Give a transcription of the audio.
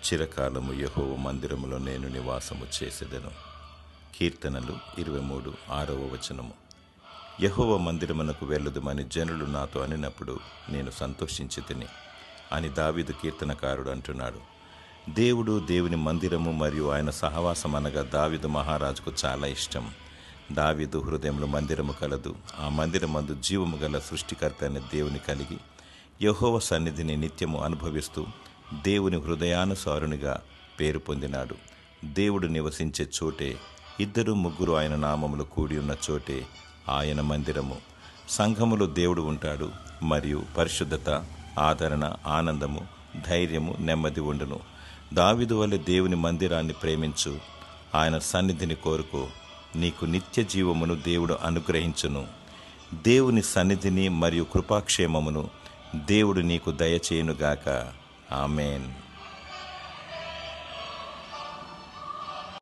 చిరకాలము యహోవ మందిరములో నేను నివాసము చేసేదను. కీర్తనలు ఇరవై మూడు ఆరవ వచనము. యహోవ మందిరమునకు వెళ్ళదుమని జనులు నాతో అనినప్పుడు నేను సంతోషించి తిని అని దావీదు కీర్తనకారుడు అంటున్నాడు. దేవుడు దేవుని మందిరము మరియు ఆయన సహవాసం అనగా దావిదు మహారాజుకు చాలా ఇష్టం. దావిదు హృదయంలో మందిరము కలదు. ఆ మందిరమందు జీవము గల సృష్టికర్త అనే దేవుని కలిగి యహోవ సన్నిధిని నిత్యము అనుభవిస్తూ దేవుని హృదయానుసారునిగా పేరు పొందినాడు. దేవుడు నివసించే చోటే ఇద్దరు ముగ్గురు ఆయన నామములు కూడి ఉన్న చోటే ఆయన మందిరము. సంఘములో దేవుడు ఉంటాడు మరియు పరిశుద్ధత ఆదరణ ఆనందము ధైర్యము నెమ్మది ఉండును. దావిదు వల్ల దేవుని మందిరాన్ని ప్రేమించు ఆయన సన్నిధిని కోరుకో. నీకు నిత్య జీవమును దేవుడు అనుగ్రహించును. దేవుని సన్నిధిని మరియు కృపాక్షేమమును దేవుడు నీకు దయచేయునుగాక. Amen.